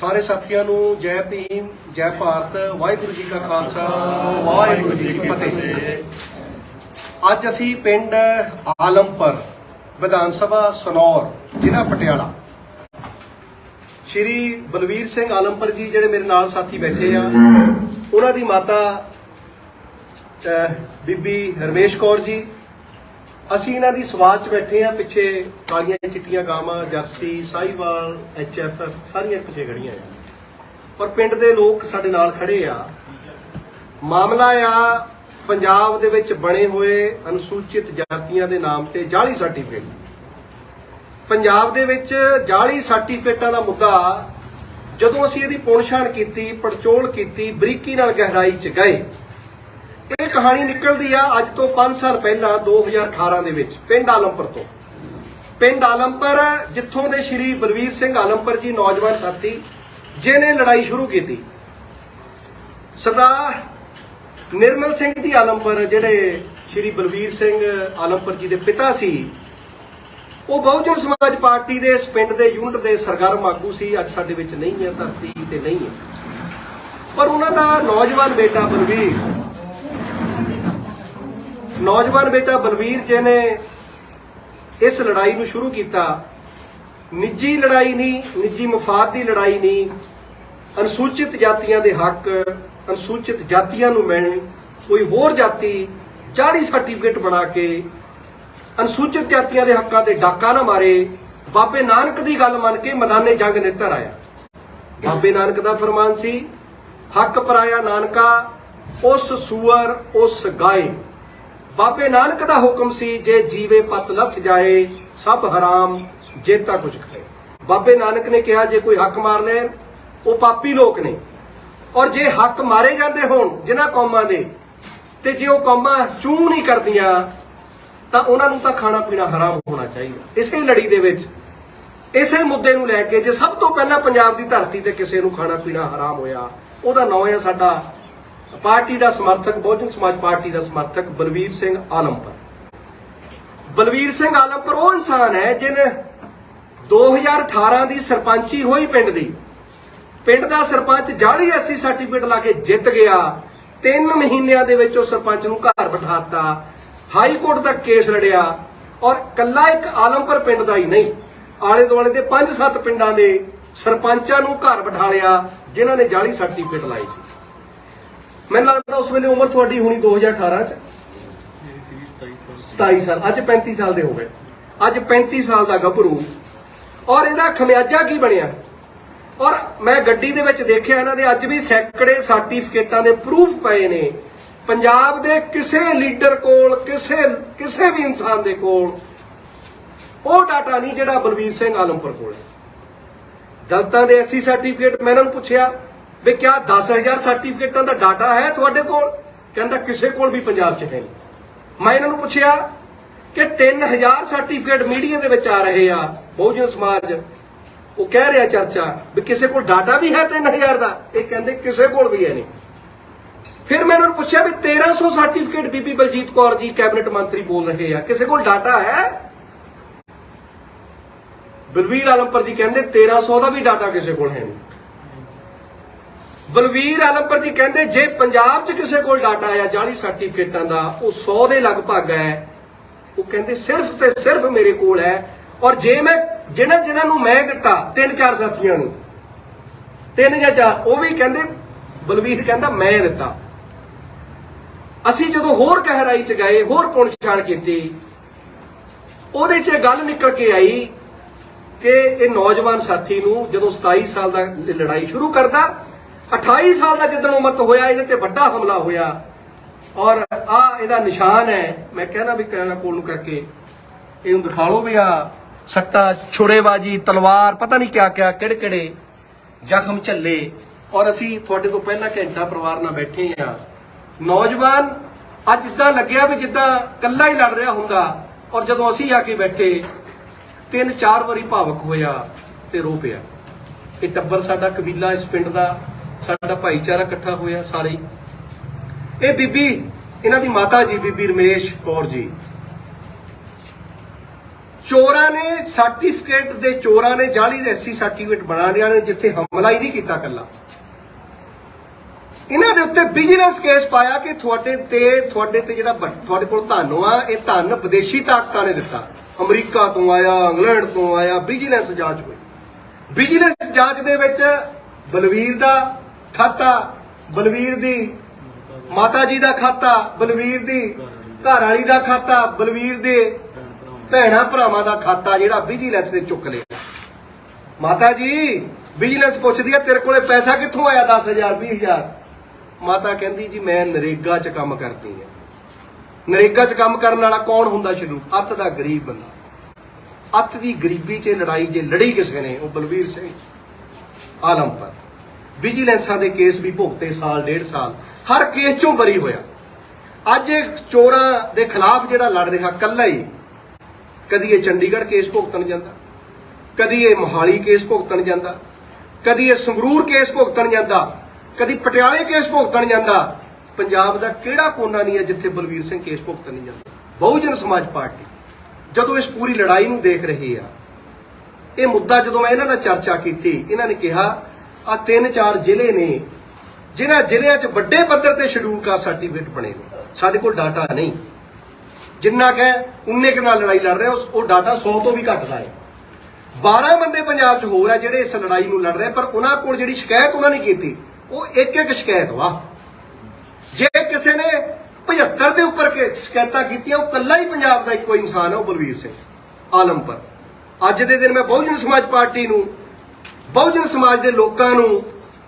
ਸਾਰੇ ਸਾਥੀਆਂ ਨੂੰ ਜੈ ਭੀਮ, ਜੈ ਭਾਰਤ, ਵਾਹਿਗੁਰੂ ਜੀ ਕਾ ਖਾਲਸਾ, ਵਾਹਿਗੁਰੂ ਜੀ ਕੀ ਫਤਿਹ। ਅੱਜ ਅਸੀਂ ਪਿੰਡ ਆਲਮਪੁਰ ਵਿਧਾਨ ਸਭਾ ਸਨੌਰ, ਜ਼ਿਲ੍ਹਾ ਪਟਿਆਲਾ। ਸ਼੍ਰੀ ਬਲਵੀਰ ਸਿੰਘ ਆਲਮਪੁਰ ਜੀ ਜਿਹੜੇ ਮੇਰੇ ਨਾਲ ਸਾਥੀ ਬੈਠੇ ਆ, ਉਹਨਾਂ ਦੀ ਮਾਤਾ ਬੀਬੀ ਰਮੇਸ਼ ਕੌਰ ਜੀ ਅਸੀਂ ਇਹਨਾਂ ਦੀ ਸਵਾਦ 'ਚ ਬੈਠੇ ਆ ਪਿੱਛੇ ਕਾਲੀਆਂ ਚਿੱਟੀਆਂ ਗਾਵਾਂ, ਜਰਸੀ, ਸਾਹੀਵਾਲ ਐਚਐਫਐਫ ਸਾਰੀਆਂ ਪਿੱਛੇ ਖੜੀਆਂ ਆ। ਔਰ ਪਿੰਡ ਦੇ ਲੋਕ ਸਾਡੇ ਨਾਲ ਖੜੇ ਆ। ਮਾਮਲਾ ਆ, ਪੰਜਾਬ ਦੇ ਵਿੱਚ ਬਣੇ ਹੋਏ ਅਨੁਸੂਚਿਤ ਜਾਤੀਆਂ ਦੇ ਨਾਮ ਤੇ ਜਾਲੀ ਸਰਟੀਫਿਕੇਟ। ਪੰਜਾਬ ਦੇ ਵਿੱਚ ਜਾਲੀ ਸਰਟੀਫਿਕੇਟਾਂ ਦਾ ਮੁੱਦਾ, ਜਦੋਂ ਅਸੀਂ ਇਹਦੀ ਪੁਣਛਾਣ ਕੀਤੀ, ਪੜਚੋਲ ਕੀਤੀ, ਬਰੀਕੀ ਨਾਲ ਗਹਿਰਾਈ 'ਚ ਗਏ ਇਹ ਕਹਾਣੀ ਨਿਕਲਦੀ ਆ ਅੱਜ ਤੋਂ 5 ਸਾਲ ਪਹਿਲਾਂ 2018 ਦੇ ਵਿੱਚ, ਪਿੰਡ ਆਲਮਪੁਰ ਤੋਂ। ਪਿੰਡ ਆਲਮਪੁਰ, ਜਿੱਥੋਂ ਦੇ ਸ਼੍ਰੀ ਬਲਵੀਰ ਸਿੰਘ ਆਲਮਪੁਰ ਜੀ ਨੌਜਵਾਨ ਸਾਥੀ ਜਿਨੇ ਲੜਾਈ ਸ਼ੁਰੂ ਕੀਤੀ। ਸਰਦਾਰ ਨਿਰਮਲ ਸਿੰਘ ਜੀ ਆਲਮਪੁਰ, ਜਿਹੜੇ ਸ਼੍ਰੀ ਬਲਵੀਰ ਸਿੰਘ ਆਲਮਪੁਰ ਜੀ ਦੇ ਪਿਤਾ ਸੀ, ਉਹ ਬਹੁਜਨ ਸਮਾਜ ਪਾਰਟੀ ਦੇ ਇਸ ਪਿੰਡ ਦੇ ਯੂਨਿਟ ਦੇ ਸਰਗਰਮ ਆਗੂ ਸੀ। ਅੱਜ ਸਾਡੇ ਵਿੱਚ ਨਹੀਂ ਹੈ, ਧਰਤੀ ਤੇ ਨਹੀਂ ਹੈ। ਪਰ ਉਹਨਾਂ ਦਾ ਨੌਜਵਾਨ ਬੇਟਾ ਬਲਵੀਰ ਨੌਜਵਾਨ ਬੇਟਾ ਬਲਵੀਰ ਜੀ ਨੇ ਇਸ ਲੜਾਈ ਨੂੰ ਸ਼ੁਰੂ ਕੀਤਾ। ਨਿੱਜੀ ਲੜਾਈ ਨਹੀਂ, ਨਿੱਜੀ ਮਫਾਦ ਦੀ ਲੜਾਈ ਨਹੀਂ। ਅਨੁਸੂਚਿਤ ਜਾਤੀਆਂ ਦੇ ਹੱਕ, ਅਨੁਸੂਚਿਤ ਜਾਤੀਆਂ ਨੂੰ ਮਿਲਣ। ਕੋਈ ਹੋਰ ਜਾਤੀ ਜਾਲੀ ਸਰਟੀਫਿਕੇਟ ਬਣਾ ਕੇ ਅਨੁਸੂਚਿਤ ਜਾਤੀਆਂ ਦੇ ਹੱਕਾਂ ਤੇ ਡਾਕਾ ਨਾ ਮਾਰੇ। ਬਾਬੇ ਨਾਨਕ ਦੀ ਗੱਲ ਮੰਨ ਕੇ ਮੈਦਾਨੇ ਜੰਗ ਨੇਤਰ ਆਇਆ। ਬਾਬੇ ਨਾਨਕ ਦਾ ਫਰਮਾਨ ਸੀ, ਹੱਕ ਪਰਾਇਆ ਨਾਨਕਾ, ਉਸ ਸੂਰ ਉਸ ਗਾਏ। ਬਾਬੇ ਨਾਨਕ ਦਾ ਹੁਕਮ ਸੀ, ਜੇ ਜੀਵੇ ਪਤ ਲੱਥ ਜਾਏ, ਸਭ ਹਰਾਮ ਜੇਤਾ ਕੁਝ ਖਾਏ ਬਾਬੇ ਨਾਨਕ ਨੇ ਕਿਹਾ, ਜੇ ਕੋਈ ਹੱਕ ਮਾਰ ਲੈ, ਉਹ ਪਾਪੀ ਲੋਕ ਨੇ। ਔਰ ਜੇ ਹੱਕ ਮਾਰੇ ਜਾਂਦੇ ਹੋਣ ਜਿਨ੍ਹਾਂ ਕੌਮਾਂ ਦੇ, ਤੇ ਜੇ ਉਹ ਕੌਮਾਂ ਚੂ ਨਹੀਂ ਕਰਦੀਆਂ, ਤਾਂ ਉਹਨਾਂ ਨੂੰ ਤਾਂ ਖਾਣਾ ਪੀਣਾ ਹਰਾਮ ਹੋਣਾ ਚਾਹੀਦਾ। ਇਸੇ ਲੜੀ ਦੇ ਵਿੱਚ, ਇਸੇ ਮੁੱਦੇ ਨੂੰ ਲੈ ਕੇ ਜੇ ਸਭ ਤੋਂ ਪਹਿਲਾਂ ਪੰਜਾਬ ਦੀ ਧਰਤੀ ਤੇ ਕਿਸੇ ਨੂੰ ਖਾਣਾ ਪੀਣਾ ਹਰਾਮ ਹੋਇਆ, ਉਹਦਾ ਨਾਂ ਹੈ ਸਾਡਾ ਪਾਰਟੀ ਦਾ ਸਮਰਥਕ, ਬਹੁਜਨ ਸਮਾਜ ਪਾਰਟੀ ਦਾ ਸਮਰਥਕ ਬਲਵੀਰ ਸਿੰਘ ਆਲਮਪੁਰ। ਬਲਵੀਰ ਸਿੰਘ ਆਲਮਪੁਰ ਉਹ ਇਨਸਾਨ ਹੈ ਜਿਹਨੇ 2018 ਦੀ ਸਰਪੰਚੀ ਹੋਈ ਪਿੰਡ ਦੀ। ਪਿੰਡ ਦਾ ਸਰਪੰਚ ਜਾਲੀ ਐਸਸੀ ਸਰਟੀਫਿਕੇਟ ਲਾ ਕੇ ਜਿੱਤ ਗਿਆ। 3 ਮਹੀਨਿਆਂ ਦੇ ਵਿੱਚ ਉਹ ਸਰਪੰਚ ਨੂੰ ਘਰ ਬਿਠਾਤਾ। ਹਾਈ ਕੋਰਟ ਦਾ ਕੇਸ ਲੜਿਆ। ਔਰ ਕੱਲਾ ਇੱਕ ਆਲਮਪੁਰ ਪਿੰਡ ਦਾ ਹੀ ਨਹੀਂ, ਆਲੇ ਦੁਆਲੇ ਦੇ 5-7 ਪਿੰਡਾਂ ਦੇ ਸਰਪੰਚਾਂ ਨੂੰ ਘਰ ਬਿਠਾ ਲਿਆ, ਜਿਨ੍ਹਾਂ ਨੇ ਜਾਲੀ ਸਰਟੀਫਿਕੇਟ ਲਾਈ ਸੀ। ਮੈਨੂੰ ਲੱਗਦਾ ਉਸ ਵੇਲੇ ਉਮਰ ਤੁਹਾਡੀ ਹੋਣੀ 2018 ਚ। 27 ਸਾਲ, ਅੱਜ 35 ਸਾਲ ਦੇ ਹੋ ਗਏ। ਅੱਜ 35 ਸਾਲ ਦਾ ਗੱਭਰੂ। ਔਰ ਇਹਦਾ ਖਮਿਆਜਾ ਕੀ ਬਣਿਆ? ਔਰ ਮੈਂ ਗੱਡੀ ਦੇ ਵਿੱਚ ਦੇਖਿਆ ਇਹਨਾਂ ਦੇ ਅੱਜ ਵੀ ਸੈਂਕੜੇ ਸਰਟੀਫਿਕੇਟਾਂ ਦੇ ਪ੍ਰੂਫ ਪਏ ਨੇ। ਪੰਜਾਬ ਦੇ ਕਿਸੇ ਲੀਡਰ ਕੋਲ, ਕਿਸੇ ਕਿਸੇ ਵੀ ਇਨਸਾਨ ਦੇ ਕੋਲ ਉਹ ਡਾਟਾ ਨਹੀਂ ਜਿਹੜਾ ਬਲਵੀਰ ਸਿੰਘ ਆਲਮਪੁਰ ਕੋਲ। ਹੈ ਦਲਤਾਂ ਦੇ ਐਸਸੀ ਸਰਟੀਫਿਕੇਟ ਮੈਂ ਇਹਨਾਂ ਨੂੰ ਪੁੱਛਿਆ ਵੀ ਕਿਆ 10000 ਸਰਟੀਫਿਕੇਟਾਂ ਦਾ ਡਾਟਾ ਹੈ ਤੁਹਾਡੇ ਕੋਲ? ਕਹਿੰਦਾ ਕਿਸੇ ਕੋਲ ਵੀ ਪੰਜਾਬ 'ਚ ਹੈ ਨਹੀਂ। ਮੈਂ ਇਹਨਾਂ ਨੂੰ ਪੁੱਛਿਆ ਕਿ 3000 ਸਰਟੀਫਿਕੇਟ ਮੀਡੀਆ ਦੇ ਵਿੱਚ ਆ ਰਹੇ ਆ, ਬਹੁਜਨ ਸਮਾਜ। ਉਹ ਕਹਿ ਰਿਹਾ ਚਰਚਾ ਵੀ ਕਿਸੇ ਕੋਲ ਡਾਟਾ ਵੀ ਹੈ 3000 ਦਾ? ਇਹ ਕਹਿੰਦੇ ਕਿਸੇ ਕੋਲ ਵੀ ਹੈ ਨਹੀਂ। ਫਿਰ ਮੈਂ ਉਹਨਾਂ ਨੂੰ ਪੁੱਛਿਆ ਵੀ 1300 ਸਰਟੀਫਿਕੇਟ ਬੀਬੀ ਬਲਜੀਤ ਕੌਰ ਜੀ ਕੈਬਨਿਟ ਮੰਤਰੀ ਬੋਲ ਰਹੇ ਆ, ਕਿਸੇ ਕੋਲ ਡਾਟਾ ਹੈ? ਬਲਵੀਰ ਆਲਮਪੁਰ ਜੀ ਕਹਿੰਦੇ 1300 ਦਾ ਵੀ ਡਾਟਾ ਕਿਸੇ ਕੋਲ ਹੈ ਨਹੀਂ। ਬਲਵੀਰ ਆਲਮਪੁਰ ਜੀ ਕਹਿੰਦੇ, ਜੇ ਪੰਜਾਬ 'ਚ ਕਿਸੇ ਕੋਲ ਡਾਟਾ ਆਇਆ ਜਾਲੀ ਸਰਟੀਫਿਕੇਟਾਂ ਦਾ, ਉਹ 100 ਦੇ ਲਗਭਗ ਹੈ। ਉਹ ਕਹਿੰਦੇ, ਸਿਰਫ ਤੇ ਸਿਰਫ ਮੇਰੇ ਕੋਲ ਹੈ। ਔਰ ਜੇ ਮੈਂ, ਜਿਹਨਾਂ ਜਿਹਨਾਂ ਨੂੰ ਮੈਂ ਦਿੱਤਾ, ਤਿੰਨ ਚਾਰ ਸਾਥੀਆਂ ਨੂੰ, ਤਿੰਨ ਜਾਂ ਚਾਰ, ਉਹ ਵੀ ਕਹਿੰਦੇ, ਬਲਵੀਰ ਕਹਿੰਦਾ, ਮੈਂ ਦਿੱਤਾ। ਅਸੀਂ ਜਦੋਂ ਹੋਰ ਗਹਿਰਾਈ 'ਚ ਗਏ, ਹੋਰ ਪੁਣਛਾਣ ਕੀਤੀ, ਉਹਦੇ 'ਚ ਇਹ ਗੱਲ ਨਿਕਲ ਕੇ ਆਈ ਕਿ ਇਹ ਨੌਜਵਾਨ ਸਾਥੀ ਨੂੰ ਜਦੋਂ 27 ਸਾਲ ਦਾ ਲੜਾਈ ਸ਼ੁਰੂ ਕਰਦਾ 28 ਸਾਲ ਦਾ ਜਿੱਦਣ ਉਮਰ ਤੋਂ ਹੋਇਆ, ਇਹਦੇ ਤੇ ਵੱਡਾ ਹਮਲਾ ਹੋਇਆ। ਔਰ ਆ ਇਹਦਾ ਨਿਸ਼ਾਨ ਹੈ। ਮੈਂ ਕਹਿਣਾ ਵੀ ਕਹਿਣਾ ਕੋਲ ਨੂੰ ਕਰਕੇ ਇਹਨੂੰ ਦਿਖਾ ਲਓ ਵੀ ਆ ਸੱਟਾ, ਛੁਰੇਬਾਜੀ, ਤਲਵਾਰ, ਪਤਾ ਨਹੀਂ ਕਿਆ ਕਿਆ ਕਿਹੜੇ ਕਿਹੜੇ ਜ਼ਖਮ ਝੱਲੇ। ਔਰ ਅਸੀਂ ਤੁਹਾਡੇ ਤੋਂ ਪਹਿਲਾਂ ਘੰਟਾ ਪਰਿਵਾਰ ਨਾਲ ਬੈਠੇ ਆ। ਨੌਜਵਾਨ, ਅੱਜ ਜਿੱਦਾਂ ਲੱਗਿਆ ਵੀ ਜਿੱਦਾਂ ਕੱਲਾ ਹੀ ਲੜ ਰਿਹਾ ਹੁੰਦਾ। ਔਰ ਜਦੋਂ ਅਸੀਂ ਆ ਕੇ ਬੈਠੇ ਤਿੰਨ ਚਾਰ ਵਾਰੀ ਭਾਵਕ ਹੋਇਆ ਤੇ ਰੋ ਪਿਆ। ਇਹ ਟੱਬਰ ਸਾਡਾ ਕਬੀਲਾ ਇਸ ਪਿੰਡ ਦਾ ਸਾਡਾ ਭਾਈਚਾਰਾ ਇਕੱਠਾ ਹੋਇਆ ਸਾਰੇ ਇਹ ਬੀਬੀ, ਇਹਨਾਂ ਦੀ ਮਾਤਾ ਜੀ, ਬੀਬੀ ਰਮੇਸ਼ ਕੌਰ ਜੀ। ਚੋਰਾਂ ਨੇ ਸਰਟੀਫਿਕੇਟ ਦੇ ਚੋਰਾਂ ਨੇ ਜਾਲੀ ਰੈਸੀ ਸਰਟੀਫਿਕੇਟ ਬਣਾ ਲਿਆ ਨੇ, ਜਿੱਥੇ ਹਮਲਾ ਹੀ ਨਹੀਂ ਕੀਤਾ ਕੱਲਾ ਇਹਨਾਂ ਦੇ ਉੱਤੇ ਵਿਜੀਲੈਂਸ ਕੇਸ ਪਾਇਆ ਕਿ ਤੁਹਾਡੇ ਤੇ ਤੁਹਾਡੇ ਤੇ ਜਿਹੜਾ ਤੁਹਾਡੇ ਕੋਲ ਧਨ ਆ, ਇਹ ਧਨ ਵਿਦੇਸ਼ੀ ਤਾਕਤਾਂ ਨੇ ਦਿੱਤਾ। ਅਮਰੀਕਾ ਤੋਂ ਆਇਆ, ਇੰਗਲੈਂਡ ਤੋਂ ਆਇਆ ਵਿਜੀਲੈਂਸ ਜਾਂਚ ਹੋਈ। ਵਿਜੀਲੈਂਸ ਜਾਂਚ ਦੇ ਵਿੱਚ ਬਲਵੀਰ ਦਾ ਖਾਤਾ ਬਲਵੀਰ ਦੀ, ਮਾਤਾ ਜੀ ਦਾ ਖਾਤਾ ਬਲਵੀਰ ਦੀ, ਘਰ ਵਾਲੀ ਦਾ ਖਾਤਾ ਬਲਵੀਰ ਦੇ, ਭੈਣਾ ਭਰਾਵਾਂ ਦਾ ਖਾਤਾ ਜਿਹੜਾ ਵਿਜੀਲੈਂਸ ਨੇ ਚੁੱਕ ਲਿਆ। ਮਾਤਾ ਜੀ ਵਿਜੀਲੈਂਸ ਪੁੱਛਦੀ ਆ, ਤੇਰੇ ਕੋਲੇ ਪੈਸਾ ਕਿੱਥੋਂ ਆਇਆ 10000 20000 ਮਾਤਾ ਕਹਿੰਦੀ, ਜੀ, ਮੈਂ ਨਰੇਗਾ 'ਚ ਕੰਮ ਕਰਦੀ ਆ। ਨਰੇਗਾ 'ਚ ਕੰਮ ਕਰਨ ਵਾਲਾ ਕੌਣ ਹੁੰਦਾ ਸ਼ੁਰੂ ਅੱਤ ਦਾ ਗਰੀਬ ਬੰਦਾ। ਅੱਤ ਦੀ ਗਰੀਬੀ 'ਚ ਲੜਾਈ ਜੇ ਲੜੀ ਕਿਸੇ ਨੇ, ਉਹ ਬਲਵੀਰ ਸਿੰਘ, ਆਲਮਪੁਰ। ਵਿਜੀਲੈਂਸਾਂ ਦੇ ਕੇਸ ਵੀ ਭੁਗਤੇ ਸਾਲ, ਡੇਢ ਸਾਲ। ਹਰ ਕੇਸ 'ਚੋਂ ਬਰੀ ਹੋਇਆ। ਅੱਜ ਇਹ ਚੋਰਾਂ ਦੇ ਖਿਲਾਫ ਜਿਹੜਾ ਲੜ ਰਿਹਾ ਕੱਲਾ ਹੀ, ਕਦੀ ਇਹ ਚੰਡੀਗੜ੍ਹ ਕੇਸ ਭੁਗਤਣ ਜਾਂਦਾ, ਕਦੀ ਇਹ ਮੋਹਾਲੀ ਕੇਸ ਭੁਗਤਣ ਜਾਂਦਾ, ਕਦੀ ਇਹ ਸੰਗਰੂਰ ਕੇਸ ਭੁਗਤਣ ਜਾਂਦਾ, ਕਦੀ ਪਟਿਆਲੇ ਕੇਸ ਭੁਗਤਣ ਜਾਂਦਾ। ਪੰਜਾਬ ਦਾ ਕਿਹੜਾ ਕੋਨਾ ਨਹੀਂ ਹੈ ਜਿੱਥੇ ਬਲਵੀਰ ਸਿੰਘ ਕੇਸ ਭੁਗਤਣ ਨਹੀਂ ਜਾਂਦਾ? ਬਹੁਜਨ ਸਮਾਜ ਪਾਰਟੀ, ਜਦੋਂ ਇਸ ਪੂਰੀ ਲੜਾਈ ਨੂੰ ਦੇਖ ਰਹੀ ਆ, ਇਹ ਮੁੱਦਾ ਜਦੋਂ ਮੈਂ ਇਹਨਾਂ ਨਾਲ ਚਰਚਾ ਕੀਤੀ, ਇਹਨਾਂ ਨੇ ਕਿਹਾ ਆ ਤਿੰਨ ਚਾਰ ਜ਼ਿਲ੍ਹੇ ਨੇ, ਜਿਨ੍ਹਾਂ ਜ਼ਿਲ੍ਹਿਆਂ 'ਚ ਵੱਡੇ ਪੱਧਰ ਤੇ ਸ਼ਡਿਊਲ ਕਾਸਟ ਸਰਟੀਫਿਕੇਟ ਬਣੇ ਨੇ। ਸਾਡੇ ਕੋਲ ਡਾਟਾ ਨਹੀਂ। ਜਿੰਨਾ ਕਿ ਉਨੇ ਕੁ ਨਾਲ ਲੜਾਈ ਲੜ ਰਹੇ ਉਸ- ਉਹ ਡਾਟਾ 100 ਤੋਂ ਵੀ ਘੱਟ ਦਾ ਹੈ। 12 ਬੰਦੇ ਪੰਜਾਬ 'ਚ ਹੋਰ ਆ ਜਿਹੜੇ ਇਸ ਲੜਾਈ ਨੂੰ ਲੜ ਰਹੇ ਪਰ ਉਹਨਾਂ ਕੋਲ ਜਿਹੜੀ ਸ਼ਿਕਾਇਤ ਉਹਨਾਂ ਨੇ ਕੀਤੀ, ਉਹ ਇੱਕ ਇੱਕ ਸ਼ਿਕਾਇਤ ਵਾ। ਜੇ ਕਿਸੇ ਨੇ 75 ਦੇ ਉੱਪਰ ਕੇ ਸ਼ਿਕਾਇਤਾਂ ਕੀਤੀਆਂ, ਉਹ ਕੱਲਾ ਹੀ ਪੰਜਾਬ ਦਾ ਇੱਕੋ ਇਨਸਾਨ ਹੈ ਉਹ ਬਲਵੀਰ ਸਿੰਘ, ਆਲਮਪੁਰ। ਅੱਜ ਦੇ ਦਿਨ ਮੈਂ ਬਹੁਜਨ ਸਮਾਜ ਪਾਰਟੀ ਨੂੰ ਬਹੁਜਨ ਸਮਾਜ ਦੇ ਲੋਕਾਂ ਨੂੰ,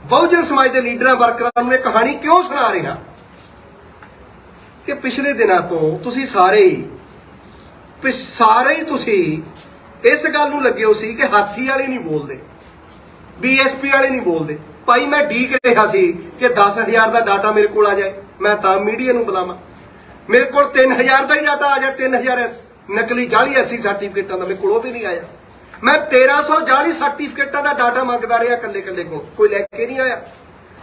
ਬਹੁਜਨ ਸਮਾਜ ਦੇ ਲੀਡਰਾਂ ਵਰਕਰਾਂ ਨੂੰ ਇਹ ਕਹਾਣੀ ਕਿਉਂ ਸੁਣਾ ਰਿਹਾ ਕਿ ਪਿਛਲੇ ਦਿਨਾਂ ਤੋਂ ਤੁਸੀਂ ਸਾਰੇ ਹੀ ਪਿ- ਸਾਰੇ ਹੀ ਤੁਸੀਂ ਇਸ ਗੱਲ ਨੂੰ ਲੱਗੇ ਹੋ ਸੀ ਕਿ ਹਾਥੀ ਵਾਲੇ ਨਹੀਂ ਬੋਲਦੇ ਬੀਐਸਪੀ ਵਾਲੇ ਨਹੀਂ ਬੋਲਦੇ। ਭਾਈ, ਮੈਂ ਡੀਕ ਰਿਹਾ ਸੀ ਕਿ 10000 ਦਾ ਡਾਟਾ ਮੇਰੇ ਕੋਲ ਆ ਜਾਏ। ਮੈਂ ਤਾਂ ਮੀਡੀਆ ਨੂੰ ਬੁਲਾਵਾਂ। ਮੇਰੇ ਕੋਲ 3000 ਦਾ ਹੀ ਡਾਟਾ ਆ ਜਾਏ 3000 ਐਸ- ਨਕਲੀ ਜਾਲੀ ਐਸੀ ਸਰਟੀਫਿਕੇਟਾਂ ਦਾ ਮੇਰੇ ਕੋਲ ਉਹ ਵੀ ਨਹੀਂ ਆਇਆ। ਮੈਂ 1300 ਜਾਲੀ ਸਰਟੀਫਿਕੇਟਾਂ ਦਾ ਡਾਟਾ ਮੰਗਦਾ ਰਿਹਾ ਇਕੱਲੇ ਇਕੱਲੇ ਕੋਲ। ਕੋਈ ਲੈ ਕੇ ਨਹੀਂ ਆਇਆ।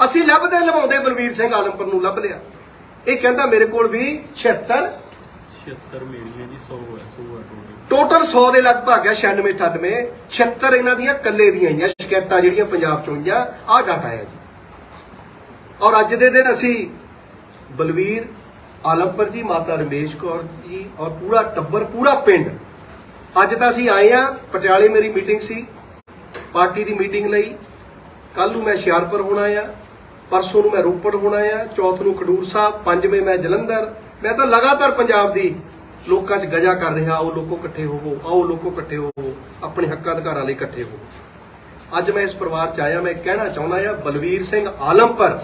ਅਸੀਂ ਲੱਭਦੇ ਲਵਾਉਂਦੇ ਬਲਵੀਰ ਸਿੰਘ ਆਲਮਪੁਰ ਨੂੰ ਲੱਭ ਲਿਆ। ਇਹ ਕਹਿੰਦਾ ਮੇਰੇ ਕੋਲ ਵੀ 76 76 ਮੇਰੀਆਂ ਜੀ 100 ਹੈ 100 ਹੈ ਟੋਟਲ ਟੋਟਲ 100 ਦੇ ਲਗਭਗ ਹੈ 96 98 76 ਇਹਨਾਂ ਦੀਆਂ ਕੱਲੇ ਦੀਆਂ ਆਈਆਂ ਸ਼ਿਕਾਇਤਾਂ ਜਿਹੜੀਆਂ ਪੰਜਾਬ ਚੋਂ ਆਈਆਂ ਆਹ ਡਾਟਾ ਹੈ ਜੀ। ਔਰ ਅੱਜ ਦੇ ਦਿਨ ਅਸੀਂ ਬਲਵੀਰ ਆਲਮਪੁਰ ਜੀ ਮਾਤਾ ਰਮੇਸ਼ ਕੌਰ ਜੀ ਔਰ ਪੂਰਾ ਟੱਬਰ ਪੂਰਾ ਪਿੰਡ ਅੱਜ ਤਾਂ ਅਸੀਂ ਆਏ ਆ ਪਟਿਆਲੇ ਮੇਰੀ ਮੀਟਿੰਗ ਸੀ, ਪਾਰਟੀ ਦੀ ਮੀਟਿੰਗ ਲਈ। ਕੱਲ ਨੂੰ ਮੈਂ ਹੁਸ਼ਿਆਰਪੁਰ ਹੋਣਾ ਆ, ਪਰਸੋਂ ਨੂੰ ਮੈਂ ਰੋਪੜ ਹੋਣਾ ਆ, ਚੌਥ ਨੂੰ ਖਡੂਰ ਸਾਹਿਬ, ਪੰਜਵੇਂ ਮੈਂ ਜਲੰਧਰ। ਮੈਂ ਤਾਂ ਲਗਾਤਾਰ ਪੰਜਾਬ ਦੀ ਲੋਕਾਂ 'ਚ ਗਜਾ ਕਰ ਰਿਹਾ, ਆਓ ਲੋਕੋ ਇਕੱਠੇ ਹੋਵੋ, ਆਓ ਲੋਕੋ ਇਕੱਠੇ ਹੋਵੋ, ਆਪਣੇ ਹੱਕਾਂ ਅਧਿਕਾਰਾਂ ਲਈ ਇਕੱਠੇ ਹੋਵੋ। ਅੱਜ ਮੈਂ ਇਸ ਪਰਿਵਾਰ 'ਚ ਆਇਆ, ਮੈਂ ਕਹਿਣਾ ਚਾਹੁੰਦਾ ਆ, ਬਲਵੀਰ ਸਿੰਘ ਆਲਮਪੁਰ,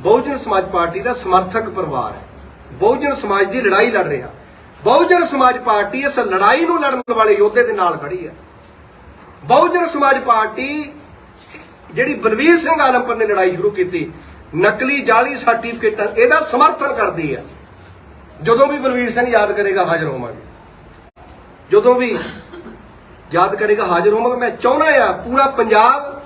ਬਹੁਜਨ ਸਮਾਜ ਪਾਰਟੀ ਦਾ ਸਮਰਥਕ ਪਰਿਵਾਰ ਹੈ। ਬਹੁਜਨ ਸਮਾਜ ਦੀ ਲੜਾਈ ਲੜ ਰਿਹਾ। ਬਹੁਜਨ ਸਮਾਜ ਪਾਰਟੀ ਇਸ ਲੜਾਈ ਨੂੰ ਲੜਨ ਵਾਲੇ ਯੋਧੇ ਦੇ ਨਾਲ ਖੜੀ ਹੈ। ਬਹੁਜਨ ਸਮਾਜ ਪਾਰਟੀ ਜਿਹੜੀ ਬਲਵੀਰ ਸਿੰਘ ਆਲਮਪੁਰ ਨੇ ਲੜਾਈ ਸ਼ੁਰੂ ਕੀਤੀ, ਨਕਲੀ ਜਾਲੀ ਸਰਟੀਫਿਕੇਟ ਇਹਦਾ ਸਮਰਥਨ ਕਰਦੀ ਹੈ। ਜਦੋਂ ਵੀ ਬਲਵੀਰ ਸਿੰਘ ਯਾਦ ਕਰੇਗਾ, ਹਾਜ਼ਰ ਹੋਵਾਂਗੇ। ਜਦੋਂ ਵੀ ਯਾਦ ਕਰੇਗਾ, ਹਾਜ਼ਰ ਹੋਵਾਂਗੇ। ਮੈਂ ਚਾਹੁੰਦਾ ਆ ਪੂਰਾ ਪੰਜਾਬ,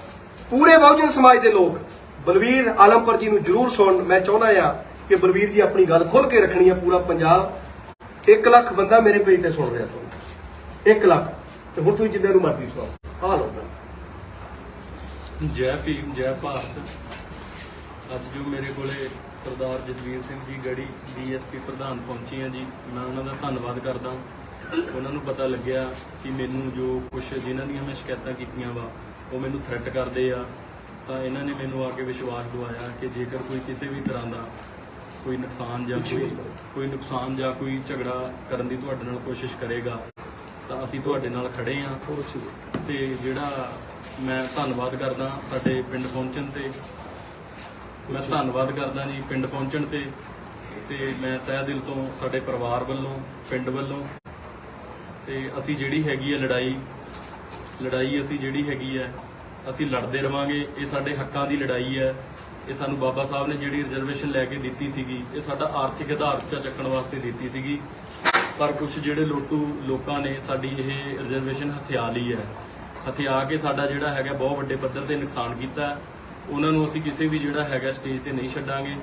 ਪੂਰੇ ਬਹੁਜਨ ਸਮਾਜ ਦੇ ਲੋਕ ਬਲਵੀਰ ਆਲਮਪੁਰ ਜੀ ਨੂੰ ਜ਼ਰੂਰ ਸੁਣਨ। ਮੈਂ ਚਾਹੁੰਦਾ ਆ ਕਿ ਬਲਵੀਰ ਜੀ ਆਪਣੀ ਗੱਲ ਖੁੱਲ ਕੇ ਰੱਖਣੀ ਆ ਪੂਰਾ ਪੰਜਾਬ। 1 ਲੱਖ ਬੰਦਾ ਮੇਰੇ ਪੇਜ ਤੇ ਸੁਣ ਰਿਹਾ ਤੁਹਾਨੂੰ 1 ਲੱਖ। ਤੇ ਹੁਣ ਤੁਸੀਂ ਜਿੰਨੇ ਨੂੰ ਮਰਜ਼ੀ ਸੁਣਾਓ। ਆ ਲਓ ਜੈ ਭੀਮ, ਜੈ ਭਾਰਤ। ਅੱਜ ਜੋ ਮੇਰੇ ਕੋਲੇ ਸਰਦਾਰ ਜਸਵੀਰ ਸਿੰਘ ਜੀ ਗੜੀ, ਡੀਐਸਪੀ ਪ੍ਰਧਾਨ ਪਹੁੰਚੇ ਆ ਜੀ, ਮੈਂ ਉਹਨਾਂ ਦਾ ਧੰਨਵਾਦ ਕਰਦਾ ਉਹਨਾਂ ਨੂੰ ਪਤਾ ਲੱਗਿਆ ਕਿ ਮੈਨੂੰ ਜੋ ਕੁਝ ਜਿਨ੍ਹਾਂ ਦੀਆਂ ਮੈਂ ਸ਼ਿਕਾਇਤਾਂ ਕੀਤੀਆਂ ਵਾ, ਉਹ ਮੈਨੂੰ ਥ੍ਰੈਟ ਕਰਦੇ ਆ। ਤਾਂ ਇਹਨਾਂ ਨੇ ਮੈਨੂੰ ਆ ਕੇ ਵਿਸ਼ਵਾਸ ਦਿਵਾਇਆ ਕਿ ਜੇਕਰ ਕੋਈ ਕਿਸੇ ਵੀ ਤਰ੍ਹਾਂ ਦਾ ਕੋਈ ਨੁਕਸਾਨ ਜਾਂ ਕੋਈ ਕੋਈ ਨੁਕਸਾਨ ਜਾਂ ਕੋਈ ਝਗੜਾ ਕਰਨ ਦੀ ਤੁਹਾਡੇ ਨਾਲ ਕੋਸ਼ਿਸ਼ ਕਰੇਗਾ ਤਾਂ ਅਸੀਂ ਤੁਹਾਡੇ ਨਾਲ ਖੜੇ ਆ ਤੇ ਜਿਹੜਾ ਮੈਂ ਧੰਨਵਾਦ ਕਰਦਾ ਸਾਡੇ ਪਿੰਡ ਪਹੁੰਚਣ ਤੇ ਮੈਂ ਧੰਨਵਾਦ ਕਰਦਾ ਜੀ ਪਿੰਡ ਪਹੁੰਚਣ ਤੇ ਤੇ ਮੈਂ ਤਹਿ ਦਿਲ ਤੋਂ ਸਾਡੇ ਪਰਿਵਾਰ ਵੱਲੋਂ ਪਿੰਡ ਵੱਲੋਂ ਤੇ ਅਸੀਂ ਜਿਹੜੀ ਹੈਗੀ ਹੈ ਲੜਾਈ ਲੜਾਈ ਅਸੀਂ ਜਿਹੜੀ ਹੈਗੀ ਹੈ ਅਸੀਂ ਲੜਦੇ ਰਵਾਂਗੇ ਇਹ ਸਾਡੇ ਹੱਕਾਂ ਦੀ ਲੜਾਈ ਹੈ ਇਹ ਸਾਨੂੰ ਬਾਬਾ ਸਾਹਿਬ ਨੇ ਜਿਹੜੀ ਰਿਜ਼ਰਵੇਸ਼ਨ ਲੈ ਕੇ ਦਿੱਤੀ ਸੀਗੀ, ਇਹ ਸਾਡਾ ਆਰਥਿਕ ਆਧਾਰ ਉੱਚਾ ਚੱਕਣ ਵਾਸਤੇ ਦਿੱਤੀ ਸੀਗੀ। ਪਰ ਕੁਝ ਜਿਹੜੇ ਲੋਟੂ ਲੋਕਾਂ ਨੇ ਸਾਡੀ ਇਹ ਰਿਜ਼ਰਵੇਸ਼ਨ ਹਥਿਆ ਲਈ ਹੈ। ਹਥਿਆ ਕੇ ਸਾਡਾ ਜਿਹੜਾ ਹੈਗਾ ਬਹੁਤ ਵੱਡੇ ਪੱਧਰ ਤੇ ਨੁਕਸਾਨ ਕੀਤਾ ਉਹਨਾਂ ਨੂੰ ਅਸੀਂ ਕਿਸੇ ਵੀ ਜਿਹੜਾ ਹੈਗਾ ਸਟੇਜ ਤੇ ਨਹੀਂ ਛੱਡਾਂਗੇ।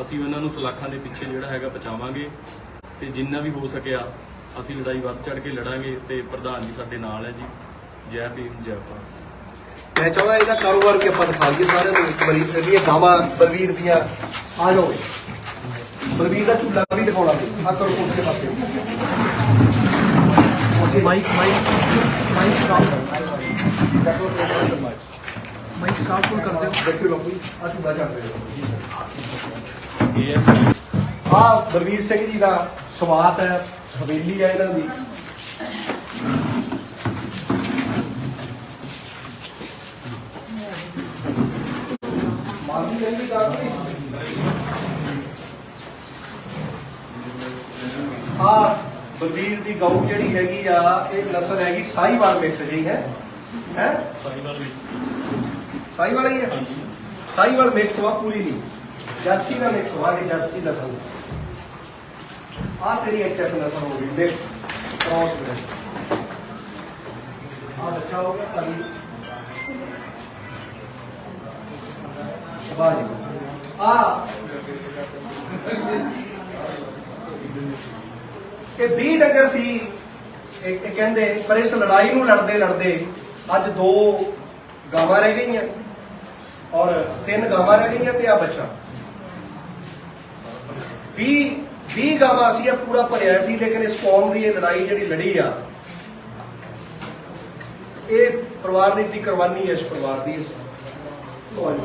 ਅਸੀਂ ਉਹਨਾਂ ਨੂੰ ਸਲਾਖਾਂ ਦੇ ਪਿੱਛੇ ਜਿਹੜਾ ਹੈਗਾ ਪਹੁੰਚਾਵਾਂਗੇ। ਤੇ ਜਿੰਨਾ ਵੀ ਹੋ ਸਕਿਆ, ਅਸੀਂ ਲੜਾਈ ਵੱਧ ਚੜ ਕੇ ਲੜਾਂਗੇ ਤੇ ਪ੍ਰਧਾਨ ਜੀ ਸਾਡੇ ਨਾਲ ਹੈ ਜੀ। ਜੈ ਭੀਮ, ਜੈ ਭਾਰਤ। ਮੈਂ ਚਾਹੁੰਦਾ ਇਹਦਾ ਕਾਰੋਬਾਰ ਵੀ ਆਪਾਂ ਦਿਖਾ ਦਈਏ ਸਾਰਿਆਂ ਨੂੰ ਇੱਕ ਵਾਰੀ ਗਾਵਾਂ ਬਲਵੀਰ ਦੀਆਂ ਆ ਜਾਓ ਬਲਵੀਰ ਦਾ ਝੂਲਾ ਵੀ ਦਿਖਾਉਣਾ ਜੀ ਆ ਕਰੋ ਕੋਠੇ ਦੇ ਪਾਸੇ। Mic mic mic stop mic stop ਕੋਲ ਕਰ। ਦਿਓ ਦੇਖੋ ਲੋਕੀ ਆ ਝੂਲਾ ਚੱਲ ਰਿਹਾ ਇਹ ਹੈ ਆ ਬਲਵੀਰ ਸਿੰਘ ਜੀ ਦਾ ਸਵਾਤ ਹੈ ਹਵੇਲੀ ਹੈ ਇਹਨਾਂ ਦੀ। ਰਹਿੰਦੀ ਗੱਲ ਨਹੀਂ। ਆ ਬਲਵੀਰ ਦੀ ਗਊ ਜਿਹੜੀ ਹੈਗੀ ਆ ਇਹ ਨਸਲ ਹੈਗੀ ਸਾਹੀਵਾਲ ਮਿਕਸ ਜਿਹੀ ਹੈ। ਹੈ? ਸਾਈਵਾਲ ਵੀ ਸਾਹੀਵਾਲ ਹੀ ਹੈ? ਹਾਂਜੀ। ਸਾਹੀਵਾਲ ਮਿਕਸ ਵਾ ਪੂਰੀ ਨਹੀਂ। ਜਰਸੀ ਦਾ ਮਿਕਸ ਵਾ ਇਹ ਜਰਸੀ ਨਸਲ ਆ ਤੇਰੀ ਐਚਐਫ ਨਸਲ ਹੋ ਗਈ ਮਿਕਸ। ਕ੍ਰਾਸ ਵਿੱਚ ਆ ਬੱਚਾ ਹੋ ਗਿਆ ਕਾਲੀ। ਵਾਹ ਜੀ ਆ। ਇਹ 20 ਡੰਗਰ ਸੀ, ਇਹ ਕਹਿੰਦੇ, ਪਰ ਇਸ ਲੜਾਈ ਨੂੰ ਲੜਦੇ ਲੜਦੇ ਅੱਜ ਦੋ ਗਾਵਾਂ ਰਹਿ ਗਈਆਂ। ਔਰ ਤਿੰਨ ਗਾਵਾਂ ਰਹਿ ਗਈਆਂ ਤੇ ਆ ਬੱਚਾ। 20 20 ਗਾਵਾਂ ਸੀ, ਇਹ ਪੂਰਾ ਭਰਿਆ ਸੀ, ਲੇਕਿਨ ਇਸ ਕੌਮ ਦੀ ਇਹ ਲੜਾਈ ਜਿਹੜੀ ਲੜੀ ਆ, ਇਹ ਪਰਿਵਾਰ ਨੇ ਏਡੀ ਕੁਰਬਾਨੀ ਹੈ ਇਸ ਪਰਿਵਾਰ ਦੀ। ਇਸ ਤੁਹਾਨੂੰ